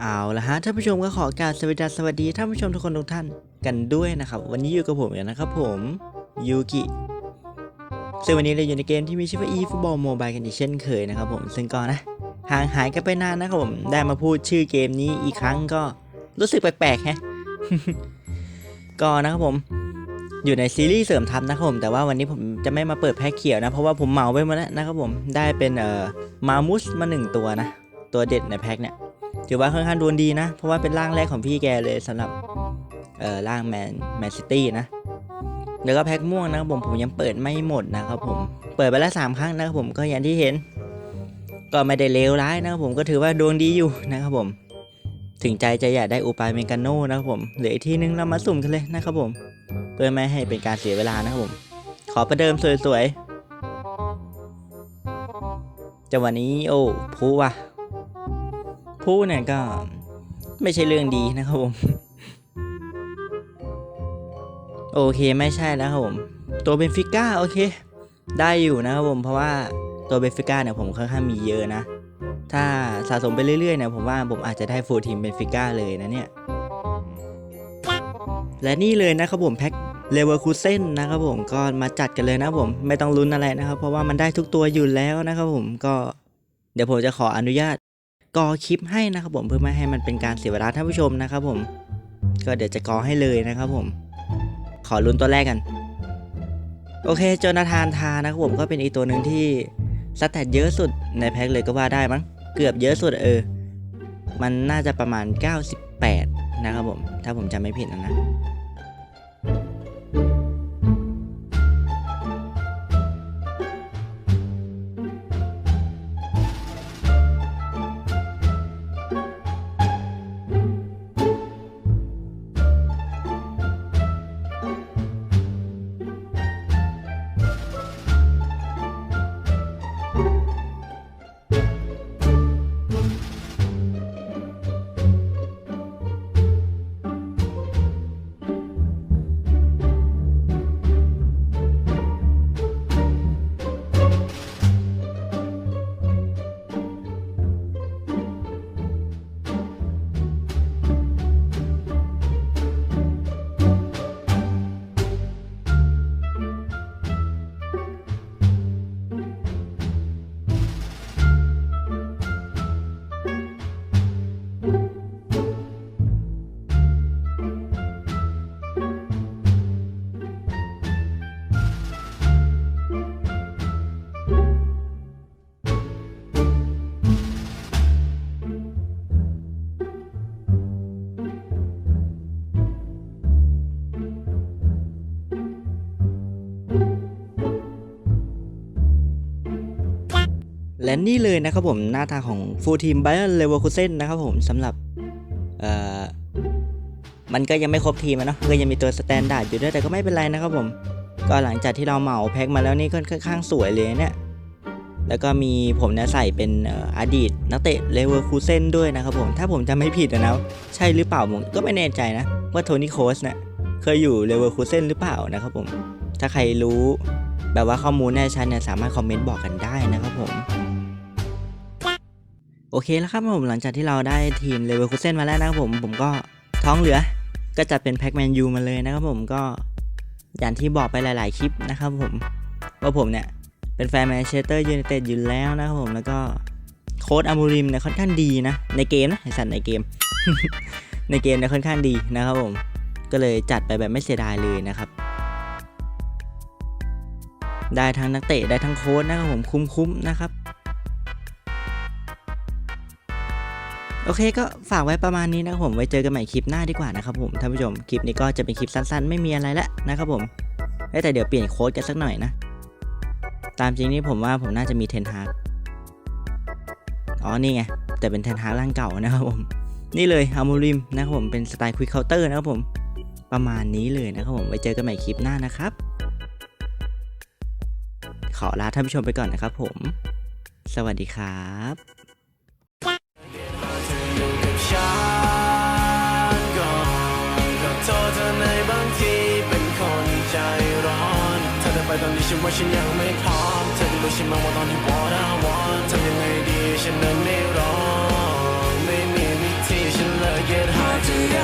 เอาละฮะท่านผู้ชมก็ขอกรารสวัสดีสวัสดีท่านผู้ชมทุกคนทุกท่านกันด้วยนะครับ วันนี้อยู่กับผมอย่างนะครับผมยูกิซึ่งวันนี้เราอยู่ในเกมที่มีชื่อว่า eFootball Mobile กันอีกเช่นเคยนะครับผมซึ่งก็นะห่างหายกันไปนานนะครับผมได้มาพูดชื่อเกมนี้อีกครั้งก็รู้สึกแปลกๆแฮะก็นะครับผมอยู่ในซีรีส์เสริมทัพนะครับผมแต่ว่าวันนี้ผมจะไม่มาเปิดแพ็คเขียวนะ เพราะว่าผมเหมาไปหมดแล้วนะครับผมได้เป็นเอ่อมามุสมาหนึ่งตัวนะ ตัวเด็ดในแพ็คเนี่ย ถือว่าค่อนข้างดวงดีนะ เพราะว่าเป็นร่างแรกของพี่แกเลยสำหรับเอ่อร่างแมนแมนซิตี้นะ แล้วก็แพ็คม่วงนะครับผมผมยังเปิดไม่หมดนะครับผมเปิดไปแล้วสามครั้งนะครับผมก็อย่างที่เห็น ก็ไม่ได้เลวร้ายนะครับผมก็ถือว่าดวงดีอยู่นะครับผม ถึงใจจะอยากได้อุปายเมกาโนนะครับผมเหลืออีกทีนึงเรามาสุ่มกันเลยนะครับผม เพื่อไม่ให้เป็นการเสียเวลานะครับผม ขอประเดิมสวยๆจังหวะนี้โอ้พูว่ะ พูดเนี่ยก็ไม่ใช่เรื่องดีนะครับผม โอเคไม่ใช่แล้วครับผม ตัวเบนฟิก้าโอเค ได้อยู่นะครับผม เพราะว่าตัวเบนฟิก้าเนี่ยผมค่อนข้างมีเยอะนะ ถ้าสะสมไปเรื่อยๆเนี่ยผมว่าผมอาจจะได้ฟูลทีมเบนฟิก้าเลยนะเนี่ย และนี่เลยนะครับผมแพ็คเลเวอร์คูเซนนะครับผมก็มาจัดกันเลยนะผมไม่ต้องลุ้นอะไรนะครับ เพราะว่ามันได้ทุกตัวอยู่แล้วนะครับผมก็เดี๋ยวผมจะขออนุญาต กอคลิปให้นะครับผมเพื่อไม่ให้มันเป็นการเสียเวลาท่านผู้ชมนะครับผม ก็เดี๋ยวจะกอให้เลยนะครับผม ขอลุ้นตัวแรกกัน โอเคโจนาธานทานะครับผมก็เป็นอีกตัวหนึ่งที่สแตทเยอะสุดในแพ็คเลยก็ว่าได้มั้งเกือบเยอะสุดเออ มันน่าจะประมาณ 98 นะครับผม ถ้าผมจำไม่ผิดนะนะ และนี่เลยนะครับผมหน้าตาของฟูลทีมไบเออร์เลเวอร์คูเซนนะครับผมสำหรับเอ่อมันก็ยังไม่ครบทีมนะก็ยังมีตัวสแตนดาร์ดอยู่ด้วยแต่ก็ไม่เป็นไรนะครับผม ก็หลังจากที่เราเหมาแพ็คมาแล้วนี่ก็ค่อนข้างสวยเลยเนี่ยแล้วก็มีผมเนี่ยใส่เป็นอดีตนักเตะเลเวอร์คูเซนด้วยนะครับผม ถ้าผมจำไม่ผิดอะนะใช่หรือเปล่าผมก็ไม่แน่ใจนะ ว่าโทนี่โคสเนี่ยเคยอยู่เลเวอร์คูเซนหรือเปล่านะครับผม ถ้าใครรู้แบบว่าข้อมูลแน่ชัดเนี่ยสามารถคอมเมนต์บอกกันได้นะครับผม เคแล้วครับผมหลังจากที่เราได้ทีมเลเวอร์คูเซนมาแล้วนะครับผมผมก็ท้องเหลือก็จัดเป็นแพ็กแมนยูมาเลยนะครับผมก็อย่างที่บอกไปหลาย ๆ คลิปนะครับผมว่าผมเนี่ยเป็นแฟนแมนเชสเตอร์ยูไนเต็ดอยู่แล้วนะครับผมแล้วก็โค้ดอามูริมเนี่ยค่อนข้างดีนะ ในเกมนะไอสัตว์ในเกม ในเกมเนี่ยค่อนข้างดีนะครับผมก็เลยจัดไปแบบไม่เสียดายเลยนะครับ ได้ทั้งนักเตะได้ทั้งโค้ดนะครับผมคุ้มๆนะครับ โอเคก็ฝากไว้ประมาณนี้นะครับผมไว้เจอกันใหม่คลิปหน้าดีกว่านะครับผมท่านผู้ชมคลิปนี้ก็จะเป็นคลิปสั้นๆ ไม่มีอะไรแล้วนะครับผมแต่เดี๋ยวเปลี่ยนโค้ดกันสักหน่อยนะ ตามจริงนี่ผมว่าผมน่าจะมีเทนฮากอ๋อนี่ไงแต่เป็นเทนฮากร่างเก่านะครับผมนี่เลยอามูริมนะครับผมเป็นสไตล์ควิกเคาน์เตอร์นะครับผมประมาณนี้เลยนะครับผมไว้เจอกันใหม่คลิปหน้านะครับ ขอลาท่านผู้ชมไปก่อนนะครับผม สวัสดีครับ ไปตอนนี้ฉันว่าฉันยังไม่พร้อมเธอก็รู้ใช่ไหมว่าตอนที่ what I want ทำยังไดีฉันนั้ไม่รอไม่มีวิธีฉันเลย get high